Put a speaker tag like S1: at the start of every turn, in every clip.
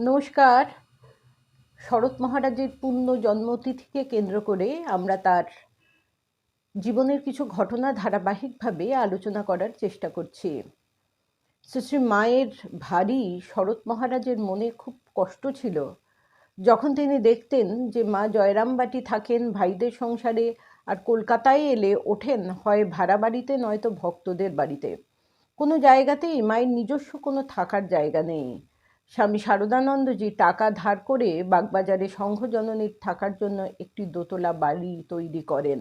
S1: নমস্কার। শরৎ মহারাজের পূর্ণ জন্মতিথিকে কেন্দ্র করে আমরা তার জীবনের কিছু ঘটনা ধারাবাহিকভাবে আলোচনা করার চেষ্টা করছি। শ্রী মায়ের ভারী শরৎ মহারাজের মনে খুব কষ্ট ছিল। যখন তিনি দেখতেন যে মা জয়রামবাটি থাকেন, ভাইদের সংসারে আর কলকাতায় এলে ওঠেন, হয় ভাড়া বাড়িতে, নয়তো ভক্তদের বাড়িতে। কোনো জায়গাতেই মায়ের নিজস্ব কোনো থাকার জায়গা নেই। স্বামী শারদানন্দজি টাকা ধার করে বাগবাজারে সংঘজননীর থাকার জন্য একটি দোতলা বাড়ি তৈরি করেন।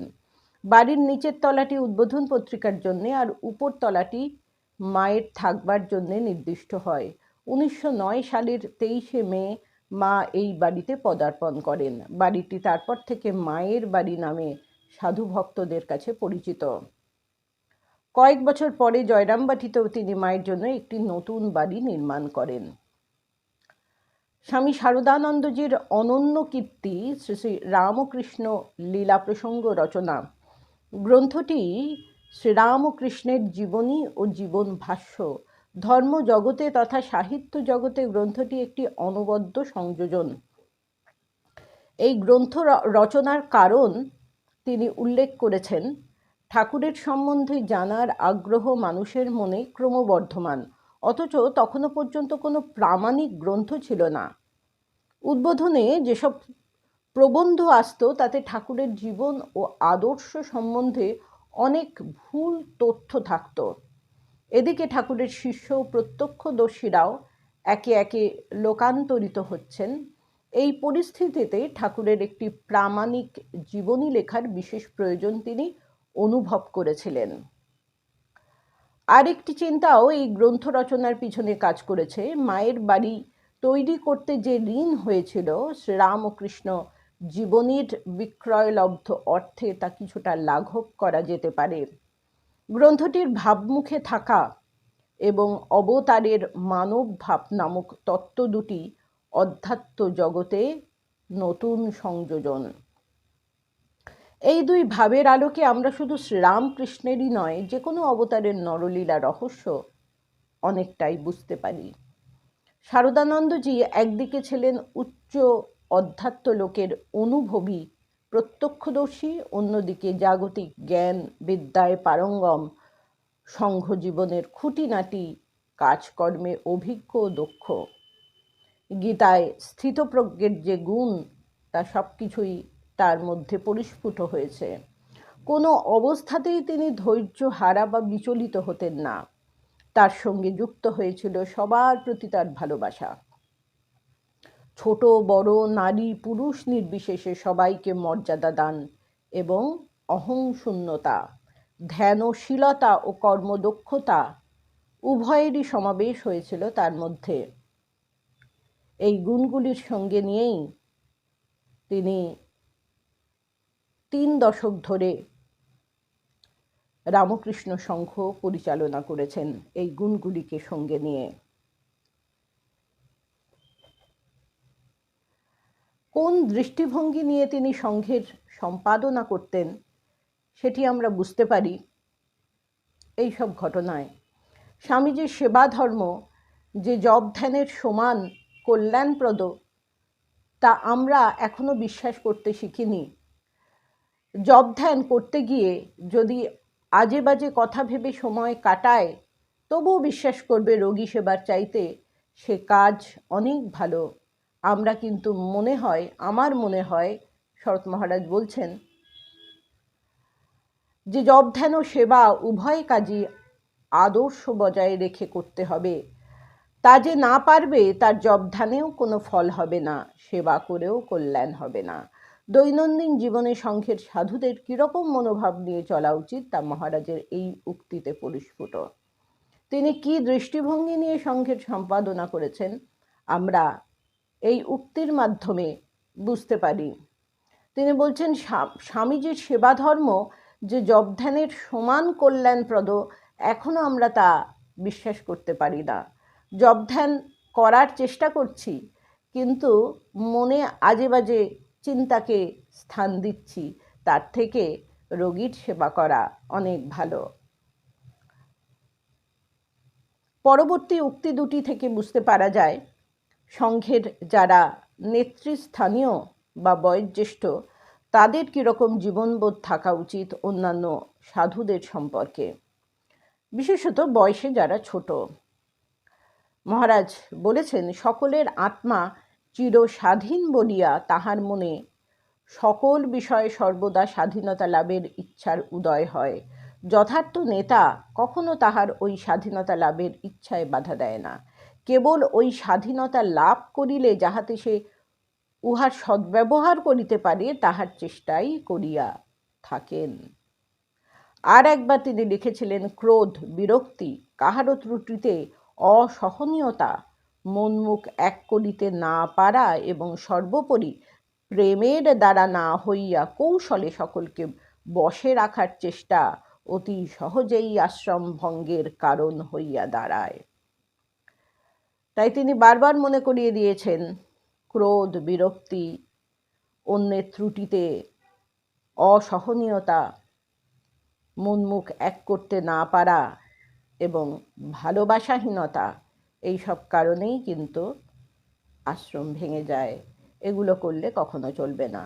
S1: বাড়ির নিচের তলাটি উদ্বোধন পত্রিকার জন্যে আর উপর তলাটি মায়ের থাকবার জন্যে নির্দিষ্ট হয়। উনিশশো নয় সালের তেইশে মে মা এই বাড়িতে পদার্পণ করেন। বাড়িটি তারপর থেকে মায়ের বাড়ি নামে সাধু ভক্তদের কাছে পরিচিত। কয়েক বছর পরে জয়রামবাটিতেও তিনি মায়ের জন্য একটি নতুন বাড়ি নির্মাণ করেন। স্বামী শারদানন্দজির অনন্য কীর্তি শ্রী শ্রী রামকৃষ্ণ লীলা প্রসঙ্গ রচনা। গ্রন্থটি শ্রীরামকৃষ্ণের জীবনী ও জীবন ভাষ্য। ধর্ম জগতে তথা সাহিত্য জগতে গ্রন্থটি একটি অনবদ্য সংযোজন। এই গ্রন্থ রচনার কারণ তিনি উল্লেখ করেছেন, ঠাকুরের সম্বন্ধে জানার আগ্রহ মানুষের মনে ক্রমবর্ধমান, অথচ তখনও পর্যন্ত কোনো প্রামাণিক গ্রন্থ ছিল না। উদ্বোধনে যেসব প্রবন্ধ আসত, তাতে ঠাকুরের জীবন ও আদর্শ সম্বন্ধে অনেক ভুল তথ্য থাকত। এদিকে ঠাকুরের শিষ্য প্রত্যক্ষদর্শীরাও একে একে লোকান্তরিত হচ্ছেন। এই পরিস্থিতিতে ঠাকুরের একটি প্রামাণিক জীবনী লেখার বিশেষ প্রয়োজন তিনি অনুভব করেছিলেন। আরেকটি চিন্তাও এই গ্রন্থ রচনার পিছনে কাজ করেছে। মায়ের বাড়ি তৈরি করতে যে ঋণ হয়েছিল শ্রীরামকৃষ্ণ জীবনীর বিক্রয়লব্ধ অর্থে তা কিছুটা লাঘব করা যেতে পারে। গ্রন্থটির ভাবমুখে থাকা এবং অবতারের মানব ভাব নামক তত্ত্ব দুটি অধ্যাত্ম জগতে নতুন সংযোজন। এই দুই ভাবের আলোকে আমরা শুধু শ্রীরামকৃষ্ণেরই নয় যে কোনো অবতারের নরলীলা রহস্য অনেকটাই বুঝতে পারি। শারদানন্দজি একদিকে ছিলেন উচ্চ অধ্যাত্ম লোকের অনুভবী, প্রত্যক্ষদর্শী, অন্যদিকে জাগতিক জ্ঞান বিদ্যায় পারঙ্গম সংঘ জীবনের খুঁটিনাটি, কাজকর্মে অভিজ্ঞ দক্ষ। গীতায় স্থিতপ্রজ্ঞের যে গুণ, তা সব কিছুই তার মধ্যে পরিস্ফুট হয়েছে। কোনো অবস্থাতেই তিনি ধৈর্য হারা বা বিচলিত হতেন না। তার সঙ্গে যুক্ত হয়েছিল সবার প্রতি তার ভালোবাসা। ছোট, বড়, নারী, পুরুষ নির্বিশেষে সবাইকে মর্যাদা দান এবং অহংশূন্যতা, ধ্যানশীলতা ও কর্মদক্ষতা উভয়েরই সমাবেশ হয়েছিল তার মধ্যে। এই গুণগুলির সঙ্গে নিয়েই তিনি তিন দশক ধরে রামকৃষ্ণ সংঘ পরিচালনা করেছেন এই গুণগুলিকে সঙ্গে নিয়ে। কোন দৃষ্টিভঙ্গি নিয়ে তিনি সংঘের সম্পাদনা করতেন সেটি আমরা বুঝতে পারি এই সব ঘটনায়। স্বামীজির সেবা ধর্ম যে জব ধ্যানের সমান কল্যাণপ্রদ, তা আমরা এখনও বিশ্বাস করতে শিখিনি। জব ধ্যান করতে গিয়ে যদি আজে বাজে কথা ভেবে সময় কাটায়, তবুও বিশ্বাস করবে রোগী সেবার চাইতে, সে কাজ অনেক ভালো। আমরা কিন্তু মনে হয়, আমার মনে হয়, শরৎ মহারাজ বলছেন, যে জব ধ্যান সেবা উভয় কাজই আদর্শ বজায় রেখে করতে হবে। তা যে না পারবে, তার জব ধ্যানেও কোনো ফল হবে না, সেবা করেও কল্যাণ হবে না। দৈনন্দিন জীবনে সংঘের সাধুদের কীরকম মনোভাব নিয়ে চলা উচিত, তা মহারাজের এই উক্তিতে পরিস্ফুট। তিনি কি দৃষ্টিভঙ্গি নিয়ে সংঘের সম্পাদনা করেছেন? আমরা এই উক্তির মাধ্যমে বুঝতে পারি। তিনি বলছেন স্বামীজির সেবা ধর্ম যে জবধ্যানের সমান কল্যাণপ্রদ এখনও আমরা তা বিশ্বাস করতে পারি না। জবধ্যান করার চেষ্টা করছি, কিন্তু মনে আজে বাজে চিন্তাকে স্থান দিচ্ছি। তার থেকে রোগীর সেবা করা অনেক ভালো। পরবর্তী উক্তি দুটি থেকে বুঝতে পারা যায়, সংঘের যারা নেতৃস্থানীয় বা বয়োজ্যেষ্ঠ, তাদের কীরকম জীবনবোধ থাকা উচিত অন্যান্য সাধুদের সম্পর্কে। বিশেষত বয়সে যারা ছোট। মহারাজ বলেছেন, সকলের আত্মা চির স্বাধীন বলিয়া তাহার মনে সকল বিষয়ে সর্বদা স্বাধীনতা লাভের ইচ্ছার উদয় হয়। যথার্থ নেতা কখনো তাহার ওই স্বাধীনতা লাভের ইচ্ছায় বাধা দেয় না। কেবল ওই স্বাধীনতা লাভ করিলে যাহাতে সে উহার সদ্ব্যবহার করিতে পারে, তাহার চেষ্টাই করিয়া থাকেন। আর একবার তিনি লিখেছিলেন, ক্রোধ, বিরক্তি, কাহারও ত্রুটিতে অসহনীয়তা। মনমুখ এক করিতে না পারা এবং সর্বোপরি প্রেমের দ্বারা না হইয়া কৌশলে সকলকে বশে রাখার চেষ্টা অতি সহজেই আশ্রম ভঙ্গের কারণ হইয়া দাঁড়ায়। তাই তিনি বারবার মনে করিয়ে দিয়েছেন, ক্রোধ, বিরক্তি, অন্যের ত্রুটিতে অসহনীয়তা, মনমুখ এক করতে না পারা এবং ভালোবাসাহীনতা এই সব কারণেই কিন্তু আশ্রম ভেঙে যায়। এগুলো করলে কখনো চলবে না।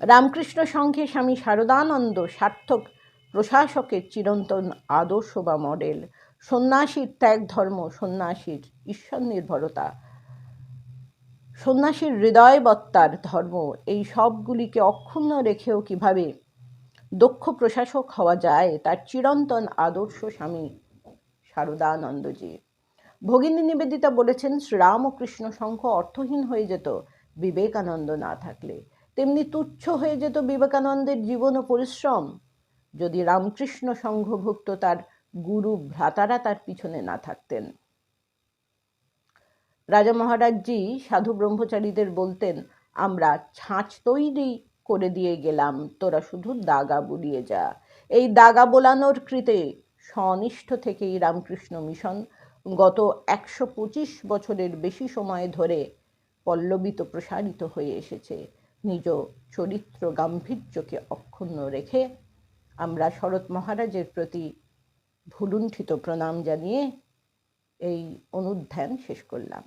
S1: রামকৃষ্ণ সংঘে স্বামী শারদানন্দ সার্থক প্রশাসকের চিরন্তন আদর্শ বা মডেল, সন্ন্যাসীর ত্যাগ ধর্ম সন্ন্যাসীর ঈশ্বর নির্ভরতা সন্ন্যাসীর হৃদয়বত্তার ধর্ম, এই সবগুলিকে অক্ষুণ্ণ রেখেও কীভাবে দক্ষ প্রশাসক হওয়া যায় তার চিরন্তন আদর্শ স্বামী শারদানন্দজি। ভগিনী নিবেদিতা বলেছেন, শ্রীরাম ও কৃষ্ণ সংঘ অর্থহীন হয়ে যেত বিবেকানন্দ না থাকলে। তেমনি তুচ্ছ হয়ে যেত বিবেকানন্দের জীবন ও পরিশ্রম। যদি রামকৃষ্ণ সংঘভুক্ত তার গুরু ভ্রাতারা তার পিছনে না থাকতেন। রাজা মহারাজজি সাধু ব্রহ্মচারীদের বলতেন, আমরা ছাঁচ তৈরি করে দিয়ে গেলাম। তোরা শুধু দাগা বুলিয়ে যা। এই দাগা বোলানোর কৃতে স্বনিষ্ঠ থেকেই রামকৃষ্ণ মিশন গত একশো পঁচিশ বছরের বেশি সময় ধরে পল্লবিত প্রসারিত হয়ে এসেছে। নিজ চরিত্র গাম্ভীর্যকে অক্ষুণ্ণ রেখে আমরা শরৎ মহারাজের প্রতি ভুলুণ্ঠিত প্রণাম জানিয়ে এই অনুধ্যান শেষ করলাম।